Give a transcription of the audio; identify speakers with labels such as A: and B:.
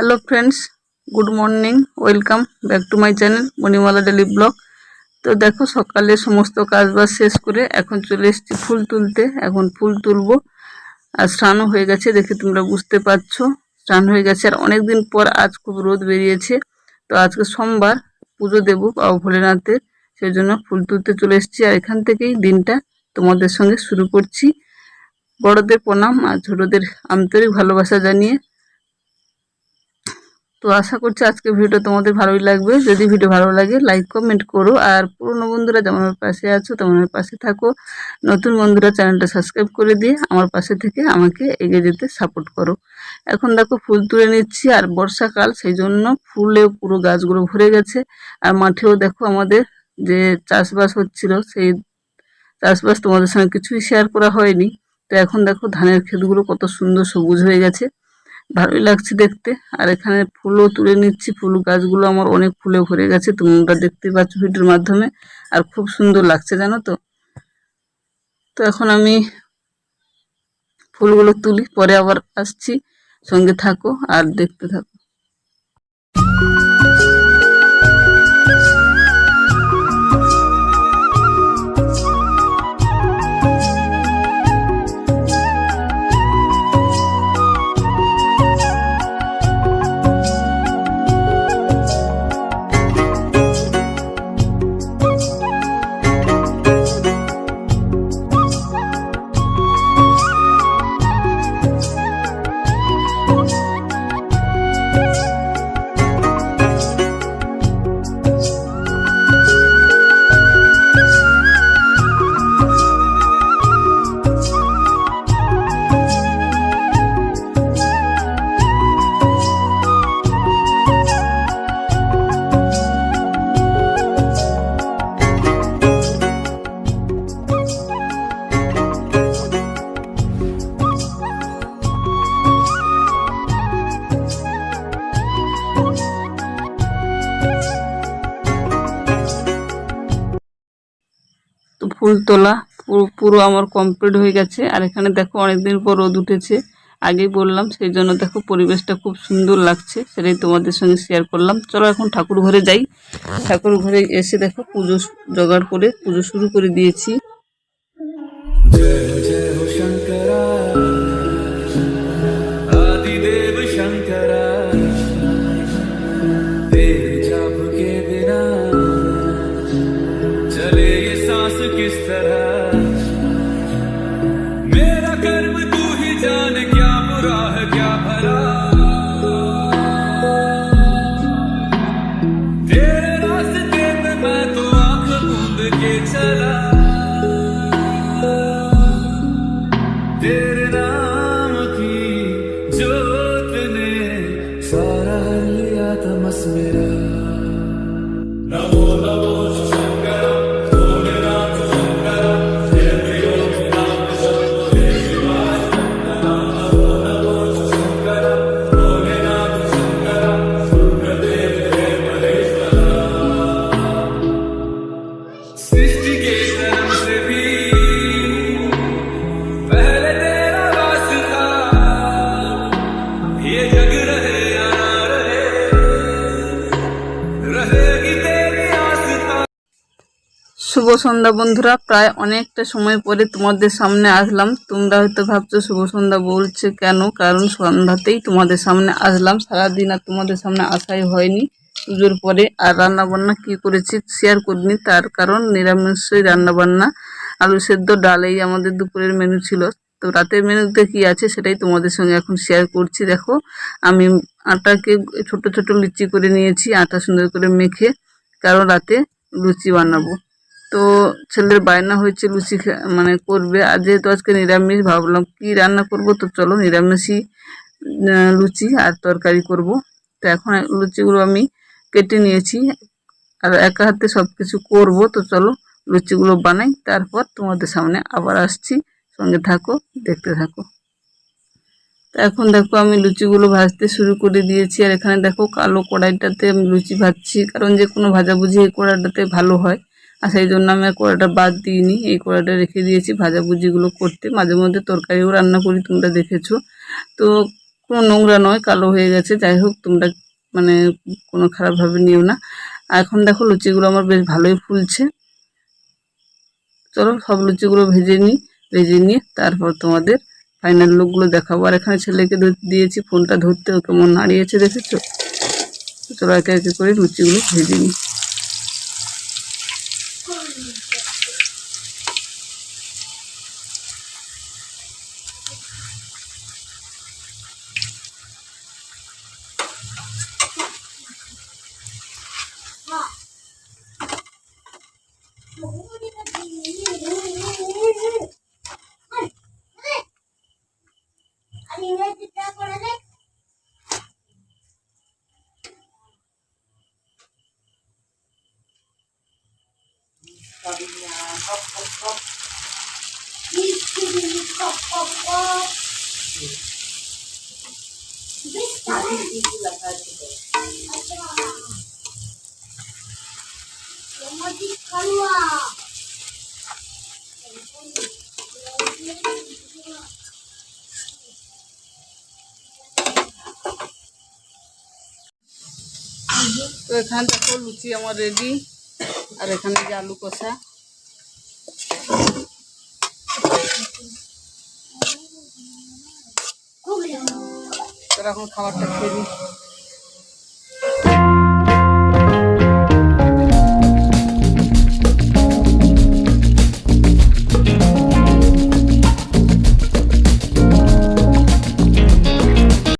A: Hello friends good morning welcome back to my channel Manimala daily vlog তো দেখো, সকালে সমস্ত কাজবাজ শেষ করে এখন চলে এসেছি ফুল তুলতে। এখন ফুল তুলবো। আর স্নানও হয়ে গেছে, দেখে তোমরা বুঝতে পারছ। স্নান হয়ে গেছে। আর অনেক দিন পর আজ খুব রোদ বেরিয়েছে। তো আজকে সোমবার পুজো দেবো বাবু ভোলেনাথের। সেই জন্য ফুল তুলতে চলে এসেছি। আর এখান থেকেই দিনটা তোমাদের সঙ্গে শুরু করছি। বড়দের প্রণাম আর ছোটদের আন্তরিক ভালোবাসা জানিয়ে তো আশা করছি আজকে ভিডিওটা তোমাদের ভালোই লাগবে। যদি ভিডিও ভালো লাগে লাইক কমেন্ট করো। আর পুরনো বন্ধুরা যেমন আমার পাশে আছো, তেমন আমার পাশে থাকো। নতুন বন্ধুরা চ্যানেলটা সাবস্ক্রাইব করে দিয়ে আমার পাশে থেকে আমাকে এগিয়ে যেতে সাপোর্ট করো। এখন দেখো ফুল তুলে নিচ্ছি, আর বর্ষাকাল, সেই জন্য ফুলে পুরো গাছগুলো ভরে গেছে। আর মাঠেও দেখো আমাদের যে চাষবাস হচ্ছিল, সেই চাষবাস তোমাদের সঙ্গে কিছুই শেয়ার করা হয়নি। তো এখন দেখো ধানের ক্ষেতগুলো কত সুন্দর সবুজ হয়ে গেছে। ভালোই লাগছে দেখতে। আর এখানে ফুলও তুলে নিচ্ছি। ফুল গাছগুলো আমার অনেক ফুলে ভরে গেছে। তোমরা দেখতে পাচ্ছ ভিডিওর মাধ্যমে। আর খুব সুন্দর লাগছে, জানো তো? তো এখন আমি ফুলগুলো তুলি, পরে আবার আসছি। সঙ্গে থাকো আর দেখতে থাকো। ফুল তোলা, পুরো আমার কমপ্লিট হয়ে গেছে। আর এখানে দেখো অনেকদিন পর রোদ উঠেছে। আগেই বললাম, সেই জন্য দেখো পরিবেশটা খুব সুন্দর লাগছে। সেটাই তোমাদের সঙ্গে শেয়ার করলাম। চলো এখন ঠাকুর ঘরে যাই। ঠাকুর ঘরে এসে দেখো পুজো জোগাড় করে, পুজো শুরু করে দিয়েছি। শুভ সন্ধ্যা বন্ধুরা, প্রায় অনেকটা সময় পরে তোমাদের সামনে আসলাম। তোমরা হয়তো ভাবছ, শুভ সন্ধ্যা বলছে কেন? কারণ সন্ধ্যাতেই তোমাদের সামনে আসলাম। সারাদিন আর তোমাদের সামনে আসাই হয়নি। পুজোর পরে আর রান্না বান্না কী করেছি শেয়ার করিনি। তার কারণ নিরামিষই রান্নাবান্না। আলু সেদ্ধ, ডালেই আমাদের দুপুরের মেনু ছিল। তো রাতের মেনুতে কি আছে সেটাই তোমাদের সঙ্গে এখন শেয়ার করছি, দেখো। আমি আটাকে ছোট ছোট লুচি করে নিয়েছি, আটা সুন্দর করে মেখে, কারণ রাতে লুচি বানাবো। তো ছেলের বায়না হয়েছে লুচি মানে করবে। আর যেহেতু আজকে নিরামিষ, ভাবলাম কি রান্না করব, তো চলো নিরামিষই লুচি আর তরকারি করব। তো এখন লুচিগুলো আমি কেটে নিয়েছি। আর একা হাতে সব কিছু করব, তো চলো লুচিগুলো বানাই, তারপর তোমাদের সামনে আবার আসছি। সঙ্গে থাকো, দেখতে থাকো। তো এখন দেখো আমি লুচিগুলো ভাজতে শুরু করে দিয়েছি, আর এখানে দেখো কালো কড়াইটাতে আমি লুচি ভাজছি, কারণ যে কোনো ভাজাভুজি এই কড়াইটাতে ভালো হয়, আর সেই জন্য আমি আর কড়াইটা বাদ দিইনি। এই কড়াইটা রেখে দিয়েছি ভাজাভুজিগুলো করতে। মাঝে মধ্যে তরকারিও রান্না করি, তোমরা দেখেছ। তো কোনো নোংরা নয়, কালো হয়ে গেছে। যাই হোক, তোমরা মানে কোনো খারাপভাবে নিও না। আর এখন দেখো লুচিগুলো আমার বেশ ভালোই ফুলছে। চলো সব লুচিগুলো ভেজে নিই। ভেজে নিয়ে তারপর তোমাদের ফাইনাল লুকগুলো দেখাবো আর এখানে ছেলেকে দিয়েছি ফোনটা ধরতে ও কেমন নাড়িয়েছে দেখেছ চলো একে একে করে লুচিগুলো ভেজে নিই তো এখানে দেখো লুচি আমার রেডি আর এখানে যে আলু কষা। তো এখন খাবারটা খেয়ে নিই